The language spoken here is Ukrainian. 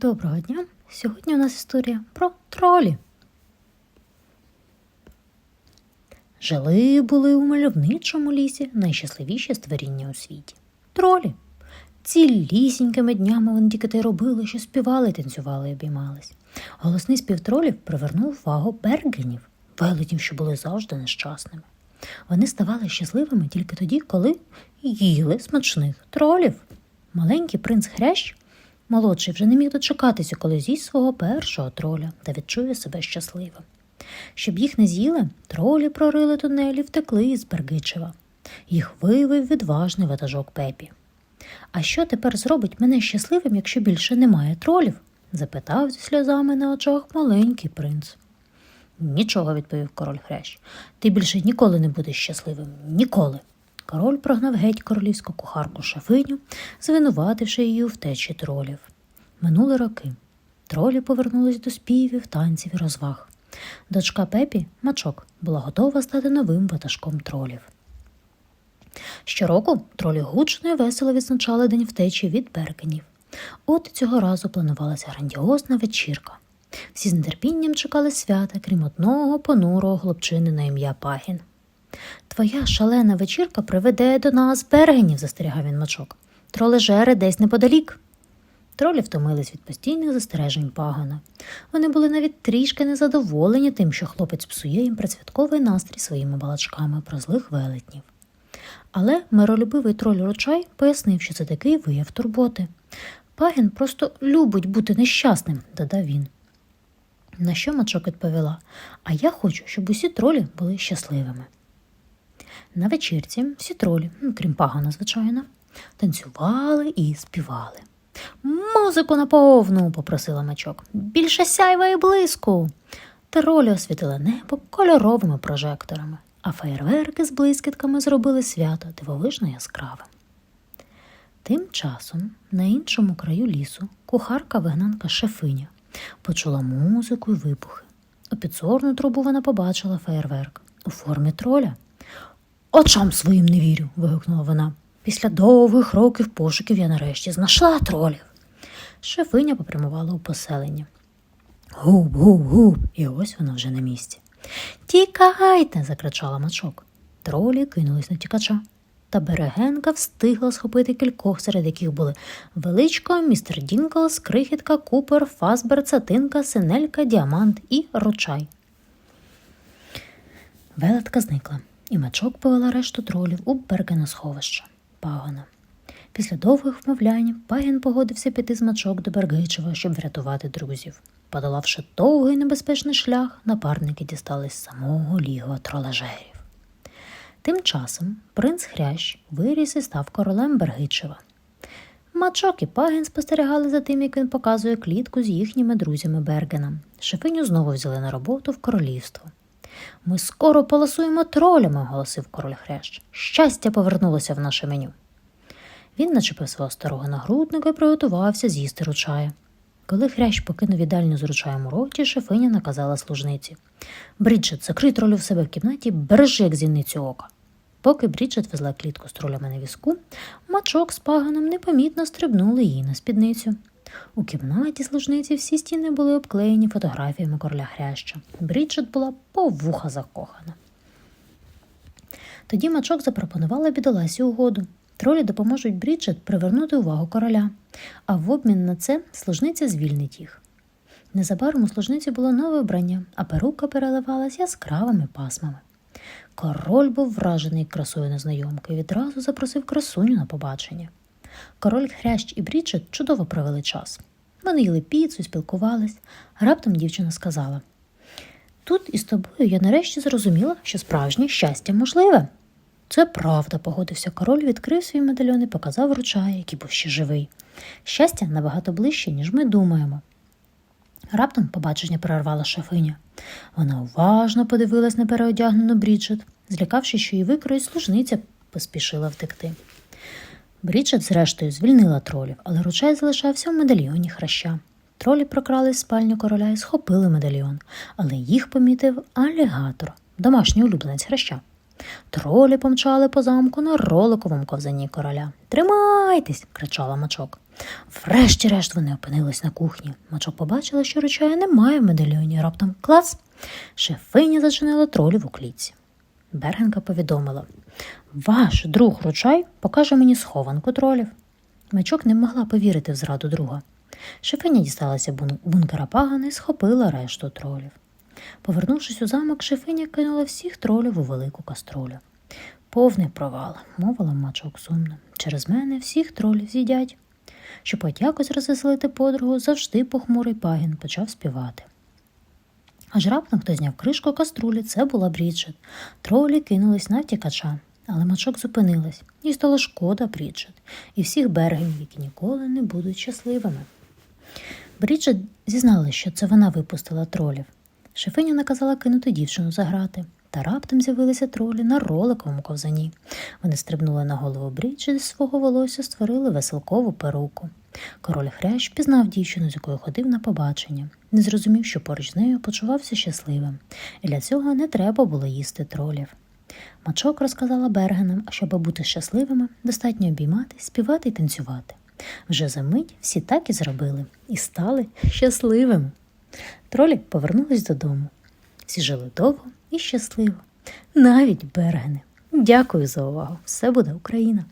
Доброго дня! Сьогодні у нас історія про тролі. Жили були у мальовничому лісі найщасливіші створіння у світі тролі. Цілісінькими днями вони тільки те робили, що співали, танцювали і обіймались. Голосний спів тролів привернув увагу бергенів, велетнів, що були завжди нещасними. Вони ставали щасливими тільки тоді, коли їли смачних тролів. Маленький принц Хрящ, молодший, вже не міг дочекатися, коли з'їсть свого першого троля та відчує себе щасливим. Щоб їх не з'їли, тролі прорили тунелі, втекли із Бергичева. Їх вивів відважний ватажок Пепі. А що тепер зробить мене щасливим, якщо більше немає тролів? запитав зі сльозами на очах маленький принц. Нічого, відповів король Хрящ. Ти більше ніколи не будеш щасливим. Ніколи. Король прогнав геть королівську кухарку шафиню, звинувативши її у втечі тролів. Минули роки. Тролі повернулись до співів, танців і розваг. Дочка Пепі, мачок, була готова стати новим ватажком тролів. Щороку тролі гучно і весело відзначали день втечі від беркенів. От цього разу планувалася грандіозна вечірка. Всі з нетерпінням чекали свята, крім одного понурого хлопчини на ім'я Пагін. Твоя шалена вечірка приведе до нас бергенів, застерігав він мачок. Тролежери десь неподалік. Тролі втомились від постійних застережень пагона. Вони були навіть трішки незадоволені тим, що хлопець псує їм предсвятковий настрій своїми балачками про злих велетнів. Але миролюбивий троль Ручай пояснив, що це такий вияв турботи. Пагін просто любить бути нещасним, додав він. На що мачок відповіла? А я хочу, щоб усі тролі були щасливими. На вечірці всі тролі, ну, крім пагана, звичайно, танцювали і співали. Музику наповну, попросила мачок. Більше сяйва і блиску. Тролі освітили небо кольоровими прожекторами, а феєрверки з блискітками зробили свято дивовижно яскравим. Тим часом на іншому краю лісу кухарка вигнанка Шефиня почула музику й вибухи. У підзорну трубу вона побачила феєрверк у формі троля. Очам своїм не вірю. вигукнула вона. Після довгих років пошуків я нарешті знайшла тролів. Шефиня попрямувала у поселення. Губ, губ, губ, і ось вона вже на місці. Тікайте. закричала мачок. Тролі кинулись на тікача. Та берегенка встигла схопити кількох, серед яких були величко, містер Дінклс, крихітка, купер, фасбер, цатинка, синелька, діамант і ручай. Велетка зникла, і мачок повела решту тролів у Бергена сховище пагона. Після довгих вмовлянь пагін погодився піти з мачок до Бергичева, щоб врятувати друзів. Подолавши довгий небезпечний шлях, напарники дістались самого лігва тролежерів. Тим часом принц Хрящ виріс і став королем Бергичева. Мачок і пагін спостерігали за тим, як він показує клітку з їхніми друзями Бергена. Шефиню знову взяли на роботу в королівство. Ми скоро полосуємо тролями, оголосив король Хрящ. Щастя повернулося в наше меню. Він начепив свого старого нагрудника і приготувався з'їсти ручая. Коли хрящ покинув їдальню з ручаєм у роті, шефиня наказала служниці Бріджет, закрий тролю в себе в кімнаті, бережи, як зіницю ока. Поки Бріджет везла клітку з тролями на візку, мачок з паганом непомітно стрибнули її на спідницю. У кімнаті служниці всі стіни були обклеєні фотографіями короля хряща. Бріджет була по вуха закохана. Тоді мачок запропонувала бідоласі угоду. Тролі допоможуть Бріджет привернути увагу короля, а в обмін на це служниця звільнить їх. Незабаром у служниці було нове вбрання, а перука переливалась яскравими пасмами. Король був вражений красою незнайомки і відразу запросив красуню на побачення. Король Хрящ і Бріджет чудово провели час. Вони їли піцу, спілкувались. Раптом дівчина сказала: Тут із тобою я нарешті зрозуміла, що справжнє щастя можливе. Це правда, погодився король, відкрив свій медальйон і показав ручай, який був ще живий. Щастя набагато ближче, ніж ми думаємо. Раптом побачення перервала шефиня. Вона уважно подивилась на переодягнену Бріджет, злякавши, що її викроїть служниця, поспішила втекти. Бріджет, зрештою, звільнила тролів, але ручай залишався в медальйоні храща. Тролі прокрали в спальню короля і схопили медальйон, але їх помітив алігатор, домашній улюбленець храща. Тролі помчали по замку на роликовому ковзані короля. Тримайтесь, кричала мачок. Врешті-решт вони опинились на кухні. Мачок побачила, що речая немає в медальйоні. Раптом клас. Шефиня зачинила тролів у клітці. Бергенка повідомила Ваш друг ручай покаже мені схованку тролів. Мачок не могла повірити в зраду друга. Шефиня дісталася бун- бункера пагана і схопила решту тролів. Повернувшись у замок, шефиня кинула всіх тролів у велику каструлю. Повний провал, мовила мачок сумно. Через мене всіх тролів з'їдять. Щоб хоч якось розвеселити подругу, завжди похмурий пагін почав співати. Аж раптом хто зняв кришку каструлі, це була Бріджит. Тролі кинулись на втікача, але мачок зупинилась. Їй стало шкода Бріджит і всіх бергенів, які ніколи не будуть щасливими. Бріджит зізналась, що це вона випустила тролів. Шефиня наказала кинути дівчину за грати. Та раптом з'явилися тролі на роликовому ковзані. Вони стрибнули на голову Бріджит з свого волосся створили веселкову перуку. Король Хрящ пізнав дівчину, з якою ходив на побачення. Не зрозумів, що поруч з нею почувався щасливим, і для цього не треба було їсти тролів. Мачок розказала Бергенам, щоб бути щасливими, достатньо обіймати, співати і танцювати. Вже за мить всі так і зробили і стали щасливими. Тролі повернулись додому. Всі жили довго і щасливо. Навіть Бергени. Дякую за увагу. Все буде Україна!